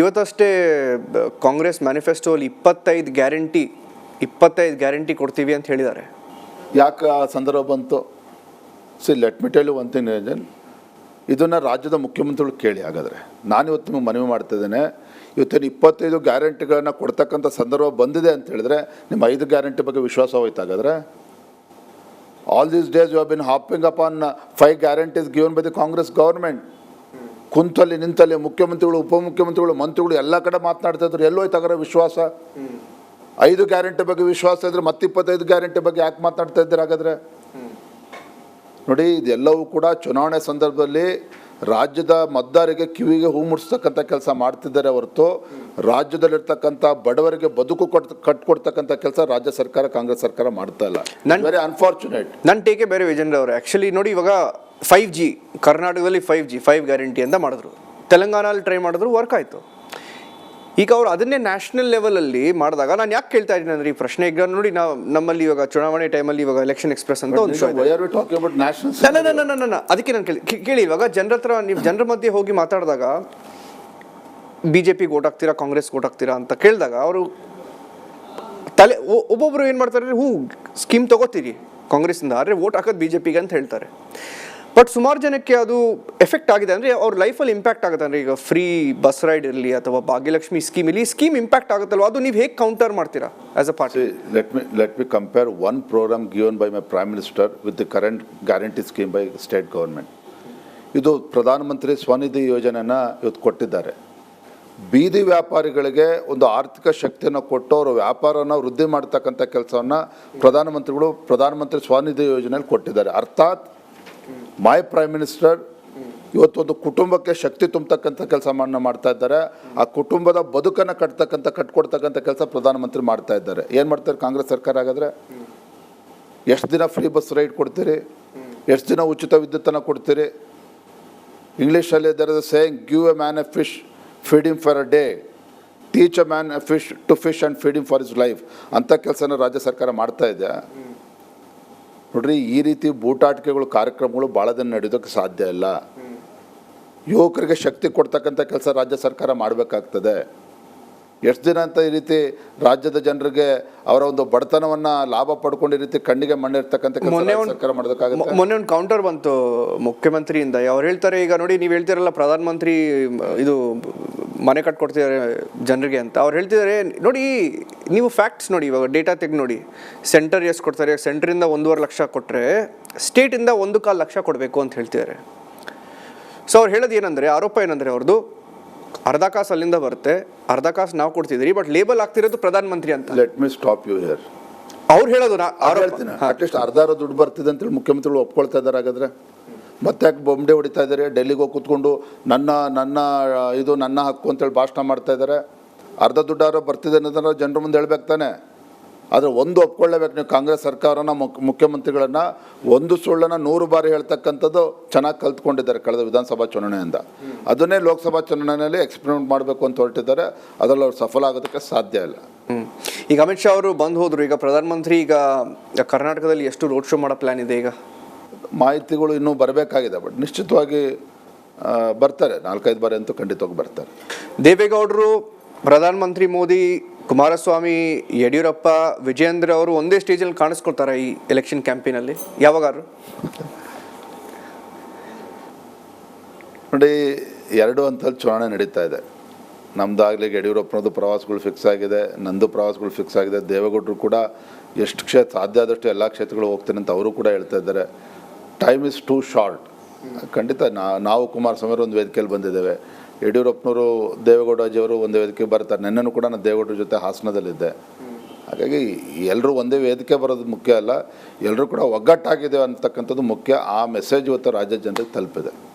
ಇವತ್ತಷ್ಟೇ ಕಾಂಗ್ರೆಸ್ ಮ್ಯಾನಿಫೆಸ್ಟೋಲ್ಲಿ ಇಪ್ಪತ್ತೈದು ಗ್ಯಾರಂಟಿ ಇಪ್ಪತ್ತೈದು ಗ್ಯಾರಂಟಿ ಕೊಡ್ತೀವಿ ಅಂತ ಹೇಳಿದ್ದಾರೆ. ಯಾಕೆ ಆ ಸಂದರ್ಭ ಬಂತು? See let me tell one thing ಇದನ್ನು ರಾಜ್ಯದ ಮುಖ್ಯಮಂತ್ರಿಗಳು ಕೇಳಿ ಹಾಗಾದರೆ. ನಾನು ಇವತ್ತು ನಿಮಗೆ ಮನವಿ ಮಾಡ್ತಿದ್ದೇನೆ ಇವತ್ತೇನು ಇಪ್ಪತ್ತೈದು ಗ್ಯಾರಂಟಿಗಳನ್ನು ಕೊಡ್ತಕ್ಕಂಥ ಸಂದರ್ಭ ಬಂದಿದೆ ಅಂತ ಹೇಳಿದ್ರೆ ನಿಮ್ಮ ಐದು ಗ್ಯಾರಂಟಿ ಬಗ್ಗೆ ವಿಶ್ವಾಸ ಹೋಯ್ತು ಹಾಗಾದರೆ? All these days you have been harping upon five guarantees given by the Congress government ಕುಂತಲ್ಲಿ ನಿಂತಲ್ಲಿ ಮುಖ್ಯಮಂತ್ರಿಗಳು ಉಪಮುಖ್ಯಮಂತ್ರಿಗಳು ಮಂತ್ರಿಗಳು ಎಲ್ಲ ಕಡೆ ಮಾತನಾಡ್ತಾ ಇದ್ರು. ಎಲ್ಲೋ ಹಾಗಾದ್ರೆ ವಿಶ್ವಾಸ? ಐದು ಗ್ಯಾರಂಟಿ ಬಗ್ಗೆ ವಿಶ್ವಾಸ ಇದ್ರೆ ಮತ್ತೆ ಇಪ್ಪತ್ತೈದು ಗ್ಯಾರಂಟಿ ಬಗ್ಗೆ ಯಾಕೆ ಮಾತನಾಡ್ತಾ ಇದ್ದೀರಾ ಹಾಗಾದ್ರೆ? ನೋಡಿ ಇದೆಲ್ಲವೂ ಕೂಡ ಚುನಾವಣೆ ಸಂದರ್ಭದಲ್ಲಿ ರಾಜ್ಯದ ಮತದಾರರಿಗೆ ಕಿವಿಗೆ ಹೂ ಮುಡಿಸ್ತಕ್ಕಂಥ ಕೆಲಸ ಮಾಡ್ತಿದ್ದಾರೆ ಹೊರತು ರಾಜ್ಯದಲ್ಲಿರ್ತಕ್ಕಂಥ ಬಡವರಿಗೆ ಬದುಕು ಕೊಟ್ ಕಟ್ಕೊಡ್ತಕ್ಕಂಥ ಕೆಲಸ ರಾಜ್ಯ ಸರ್ಕಾರ ಕಾಂಗ್ರೆಸ್ ಸರ್ಕಾರ ಮಾಡ್ತಾ ಇಲ್ಲ. ನನ್- ವೆರಿ ಅನ್ಫಾರ್ಚುನೇಟ್ ನನ್ನ ಟೀಕೆ ಬೇರೆ ವಿಜೇಂದ್ರ ಅವರು. ಆ್ಯಕ್ಚುಲಿ ನೋಡಿ ಇವಾಗ ಫೈವ್ ಜಿ ಕರ್ನಾಟಕದಲ್ಲಿ ಫೈವ್ ಜಿ ಫೈವ್ ಗ್ಯಾರಂಟಿ ಅಂತ ಮಾಡಿದ್ರು. ತೆಲಂಗಾಣಲ್ಲಿ ಟ್ರೈ ಮಾಡಿದ್ರು ವರ್ಕ್ ಆಯಿತು. ಈಗ ಅವರು ಅದನ್ನೇ ನ್ಯಾಷನಲ್ ಲೆವೆಲಲ್ಲಿ ಮಾಡಿದಾಗ ನಾನು ಯಾಕೆ ಕೇಳ್ತಾ ಇದ್ದೀನಿ ಅಂದರೆ ಈ ಪ್ರಶ್ನೆ ಈಗ ನೋಡಿ ನಾವು ನಮ್ಮಲ್ಲಿ ಇವಾಗ ಚುನಾವಣೆ ಟೈಮಲ್ಲಿ ಇವಾಗ ಎಲೆಕ್ಷನ್ ಎಕ್ಸ್ಪ್ರೆಸ್ ಅಂತ ಒಂದು ಅದಕ್ಕೆ ನಾನು ಕೇಳಿ ಕೇಳಿ ಇವಾಗ ಜನರ ಹತ್ರ ನೀವು ಜನರ ಮಧ್ಯೆ ಹೋಗಿ ಮಾತಾಡಿದಾಗ ಬಿ ಜೆ ಪಿಗೆ ಓಟ್ ಹಾಕ್ತೀರಾ ಕಾಂಗ್ರೆಸ್ಗೆ ಓಟ್ ಹಾಕ್ತೀರಾ ಅಂತ ಕೇಳಿದಾಗ ಅವರು ತಲೆ ಒಬ್ಬೊಬ್ಬರು ಒಬ್ಬೊಬ್ರು ಏನು ಮಾಡ್ತಾರೆ ಹ್ಞೂ ಸ್ಕೀಮ್ ತಗೋತೀರಿ ಕಾಂಗ್ರೆಸ್ಸಿಂದ ಆದರೆ ಓಟ್ ಹಾಕೋದು ಬಿ ಜೆ ಪಿಗೆ ಅಂತ ಹೇಳ್ತಾರೆ. ಬಟ್ ಸುಮಾರು ಜನಕ್ಕೆ ಅದು ಎಫೆಕ್ಟ್ ಆಗಿದೆ. ಅಂದರೆ ಅವ್ರ ಲೈಫಲ್ಲಿ ಇಂಪ್ಯಾಕ್ಟ್ ಆಗುತ್ತೆ. ಅಂದರೆ ಈಗ ಫ್ರೀ ಬಸ್ ರೈಡ್ ಇರಲಿ ಅಥವಾ ಭಾಗ್ಯಲಕ್ಷ್ಮಿ ಸ್ಕೀಮ್ ಇರಲಿ ಸ್ಕೀಮ್ ಇಂಪ್ಯಾಕ್ಟ್ ಆಗುತ್ತಲ್ವ? ಅದು ನೀವು ಹೇಗೆ ಕೌಂಟರ್ ಮಾಡ್ತೀರಾ as a party let me let me compare one program given by my prime minister with the current guarantee scheme by state government. ಇದು ಪ್ರಧಾನಮಂತ್ರಿ ಸ್ವನಿಧಿ ಯೋಜನೆನ ಇವತ್ತು ಕೊಟ್ಟಿದ್ದಾರೆ. ಬೀದಿ ವ್ಯಾಪಾರಿಗಳಿಗೆ ಒಂದು ಆರ್ಥಿಕ ಶಕ್ತಿಯನ್ನು ಕೊಟ್ಟು ಅವರು ವ್ಯಾಪಾರನ ವೃದ್ಧಿ ಮಾಡ್ತಕ್ಕಂಥ ಕೆಲಸವನ್ನು ಪ್ರಧಾನಮಂತ್ರಿಗಳು ಪ್ರಧಾನಮಂತ್ರಿ ಸ್ವನಿಧಿ ಯೋಜನೆಯಲ್ಲಿ ಕೊಟ್ಟಿದ್ದಾರೆ. ಅರ್ಥಾತ್ ಮೈ ಪ್ರೈಮ್ ಮಿನಿಸ್ಟರ್ ಇವತ್ತೊಂದು ಕುಟುಂಬಕ್ಕೆ ಶಕ್ತಿ ತುಂಬತಕ್ಕಂಥ ಕೆಲಸ ಮಾಡ್ತಾ ಇದ್ದಾರೆ. ಆ ಕುಟುಂಬದ ಬದುಕನ್ನು ಕಟ್ತಕ್ಕಂಥ, ಕಟ್ಕೊಡ್ತಕ್ಕಂಥ ಕೆಲಸ ಪ್ರಧಾನಮಂತ್ರಿ ಮಾಡ್ತಾ ಇದ್ದಾರೆ. ಏನು ಮಾಡ್ತಾರೆ ಕಾಂಗ್ರೆಸ್ ಸರ್ಕಾರ ಆಗಿದ್ರೆ ಎಷ್ಟು ದಿನ ಫ್ರೀ ಬಸ್ ರೈಡ್ ಕೊಡ್ತೀರಿ? ಎಷ್ಟು ದಿನ ಉಚಿತ ವಿದ್ಯುತ್ತನ್ನು ಕೊಡ್ತೀರಿ? ಇಂಗ್ಲೀಷಲ್ಲಿ there is saying give a man a fish feeding for a day teach a man a fish to fish and feeding for his life ಅಂಥ ಕೆಲಸನ ರಾಜ್ಯ ಸರ್ಕಾರ ಮಾಡ್ತಾ ಇದೆ. ನೋಡ್ರಿ ಈ ರೀತಿ ಬೂಟಾಟಿಕೆಗಳು ಕಾರ್ಯಕ್ರಮಗಳು ಭಾಳ ದಿನ ನಡೆಯೋದಕ್ಕೆ ಸಾಧ್ಯ ಇಲ್ಲ. ಯುವಕರಿಗೆ ಶಕ್ತಿ ಕೊಡ್ತಕ್ಕಂಥ ಕೆಲಸ ರಾಜ್ಯ ಸರ್ಕಾರ ಮಾಡಬೇಕಾಗ್ತದೆ. ಎಷ್ಟು ದಿನ ಅಂತ ಈ ರೀತಿ ರಾಜ್ಯದ ಜನರಿಗೆ ಅವರ ಒಂದು ಬಡತನವನ್ನ ಲಾಭ ಪಡ್ಕೊಂಡು ಈ ರೀತಿ ಕಣ್ಣಿಗೆ ಮಣ್ಣಿರ್ತಕ್ಕಂಥ ಕೆಲಸ ಮೊನ್ನೆ ಒಂದು ಸರ್ಕಾರ ಮಾಡೋದಕ್ಕಾಗುತ್ತೆ ಮೊನ್ನೆ ಒಂದು ಕೌಂಟರ್ ಬಂತು ಮುಖ್ಯಮಂತ್ರಿಯಿಂದ. ಅವ್ರು ಹೇಳ್ತಾರೆ ಈಗ ನೋಡಿ ನೀವು ಹೇಳ್ತಿರಲ್ಲ ಪ್ರಧಾನಮಂತ್ರಿ ಇದು ಮನೆ ಕಟ್ಕೊಡ್ತಿದ್ದಾರೆ ಜನರಿಗೆ ಅಂತ. ಅವ್ರು ಹೇಳ್ತಿದ್ದಾರೆ ನೋಡಿ ನೀವು ಫ್ಯಾಕ್ಟ್ಸ್ ನೋಡಿ ಇವಾಗ ಡೇಟಾ ತೆಗೆದು ನೋಡಿ. ಸೆಂಟರ್ ಎಷ್ಟು ಕೊಡ್ತಾರೆ ಸೆಂಟ್ರಿಂದ ಒಂದೂವರೆ ಲಕ್ಷ ಕೊಟ್ಟರೆ ಸ್ಟೇಟಿಂದ ಒಂದು ಕಾಲು ಲಕ್ಷ ಕೊಡಬೇಕು ಅಂತ ಹೇಳ್ತಿದ್ದಾರೆ. ಸೊ ಅವ್ರು ಹೇಳೋದು ಏನಂದರೆ ಆರೋಪ ಏನಂದರೆ ಅವ್ರದ್ದು ಅರ್ಧ ಕಾಸು ಅಲ್ಲಿಂದ ಬರುತ್ತೆ ಅರ್ಧ ಕಾಸು ನಾವು ಕೊಡ್ತಿದ್ದೀರಿ ಬಟ್ ಲೇಬಲ್ ಆಗ್ತಿರೋದು ಪ್ರಧಾನಮಂತ್ರಿ ಅಂತ. Let me stop you here ಅವ್ರು ಹೇಳೋದು ನಾ- ಅಟ್ಲೀಸ್ಟ್ ಅರ್ಧಾರ ದುಡ್ಡು ಬರ್ತಿದೆ ಅಂತೇಳಿ ಮುಖ್ಯಮಂತ್ರಿಗಳು ಒಪ್ಕೊಳ್ತಾ ಇದ್ದಾರೆ ಹಾಗಾದ್ರೆ. ಮತ್ತೆ ಯಾಕೆ ಬೊಂಬೆ ಹೊಡಿತಾ ಇದ್ದಾರೆ? ಡೆಲ್ಲಿಗೆ ಹೋಗಿ ಕೂತ್ಕೊಂಡು ನನ್ನ ನನ್ನ ಇದು ನನ್ನ ಹಕ್ಕು ಅಂತೇಳಿ ಭಾಷಣ ಮಾಡ್ತಾ ಇದ್ದಾರೆ. ಅರ್ಧ ದುಡ್ಡಾರ ಬರ್ತಿದೆ ಅನ್ನೋದನ್ನ ಜನರ ಮುಂದೆ ಹೇಳ್ಬೇಕು ತಾನೆ. ಆದರೆ ಒಂದು ಒಪ್ಕೊಳ್ಳೇಬೇಕು ನೀವು ಕಾಂಗ್ರೆಸ್ ಸರ್ಕಾರನ ಮುಖ್ಯ ಮುಖ್ಯಮಂತ್ರಿಗಳನ್ನ. ಒಂದು ಸುಳ್ಳನ್ನು ನೂರು ಬಾರಿ ಹೇಳ್ತಕ್ಕಂಥದ್ದು ಚೆನ್ನಾಗಿ ಕಲ್ತ್ಕೊಂಡಿದ್ದಾರೆ ಕಳೆದ ವಿಧಾನಸಭಾ ಚುನಾವಣೆಯಿಂದ. ಅದನ್ನೇ ಲೋಕಸಭಾ ಚುನಾವಣೆಯಲ್ಲಿ ಎಕ್ಸ್ಪೆರಿಮೆಂಟ್ ಮಾಡಬೇಕು ಅಂತ ಹೊರಟಿದ್ದಾರೆ. ಅದರಲ್ಲಿ ಅವ್ರು ಸಫಲ ಆಗೋದಕ್ಕೆ ಸಾಧ್ಯ ಇಲ್ಲ. ಈಗ ಅಮಿತ್ ಶಾ ಅವರು ಬಂದು ಹೋದರು. ಈಗ ಪ್ರಧಾನಮಂತ್ರಿ ಈಗ ಕರ್ನಾಟಕದಲ್ಲಿ ಎಷ್ಟು ರೋಡ್ ಶೋ ಮಾಡೋ ಪ್ಲಾನ್ ಇದೆ ಈಗ? ಮಾಹಿತಿಗಳು ಇನ್ನೂ ಬರಬೇಕಾಗಿದೆ ಬಟ್ ನಿಶ್ಚಿತವಾಗಿ ಬರ್ತಾರೆ. ನಾಲ್ಕೈದು ಬಾರಿ ಅಂತೂ ಖಂಡಿತವಾಗಿ ಬರ್ತಾರೆ. ದೇವೇಗೌಡರು ಪ್ರಧಾನಮಂತ್ರಿ ಮೋದಿ ಕುಮಾರಸ್ವಾಮಿ ಯಡಿಯೂರಪ್ಪ ವಿಜಯೇಂದ್ರ ಅವರು ಒಂದೇ ಸ್ಟೇಜಲ್ಲಿ ಕಾಣಿಸ್ಕೊಳ್ತಾರೆ ಈ ಎಲೆಕ್ಷನ್ ಕ್ಯಾಂಪೇನಲ್ಲಿ ಯಾವಾಗಾದ್ರು? ನೋಡಿ ಎರಡು ಹಂತದಲ್ಲಿ ಚುನಾವಣೆ ನಡೀತಾ ಇದೆ. ನಮ್ಮದಾಗಲಿ ಯಡಿಯೂರಪ್ಪನದು ಪ್ರವಾಸಗಳು ಫಿಕ್ಸ್ ಆಗಿದೆ ನಂದು ಪ್ರವಾಸಗಳು ಫಿಕ್ಸ್ ಆಗಿದೆ ದೇವೇಗೌಡರು ಕೂಡ ಎಷ್ಟು ಕ್ಷೇತ್ರ ಸಾಧ್ಯ ಆದಷ್ಟು ಎಲ್ಲ ಕ್ಷೇತ್ರಗಳು ಹೋಗ್ತೀನಿ ಅಂತ ಅವರು ಕೂಡ ಹೇಳ್ತಾ ಇದ್ದಾರೆ. ಟೈಮ್ ಇಸ್ ಟೂ ಶಾರ್ಟ್ ಖಂಡಿತ ನಾ- ನಾವು ಕುಮಾರಸ್ವಾಮಿಯವರು ಒಂದು ವೇದಿಕೆಯಲ್ಲಿ ಬಂದಿದ್ದೇವೆ. ಯಡಿಯೂರಪ್ಪನವರು, ದೇವೇಗೌಡಜಿಯವರು ಒಂದು ವೇದಿಕೆ ಬರ್ತಾರೆ ನಿನ್ನೂ ಕೂಡ ನಾನು ದೇವೇಗೌಡರ ಜೊತೆ ಹಾಸನದಲ್ಲಿದ್ದೆ. ಹಾಗಾಗಿ ಎಲ್ಲರೂ ಒಂದೇ ವೇದಿಕೆ ಬರೋದು ಮುಖ್ಯ ಅಲ್ಲ. ಎಲ್ಲರೂ ಕೂಡ ಒಗ್ಗಟ್ಟಾಗಿದೆ ಅಂತಕ್ಕಂಥದ್ದು ಮುಖ್ಯ. ಆ ಮೆಸೇಜ್ ಇವತ್ತು ರಾಜ್ಯದ ಜನರಿಗೆ ತಲುಪಿದೆ.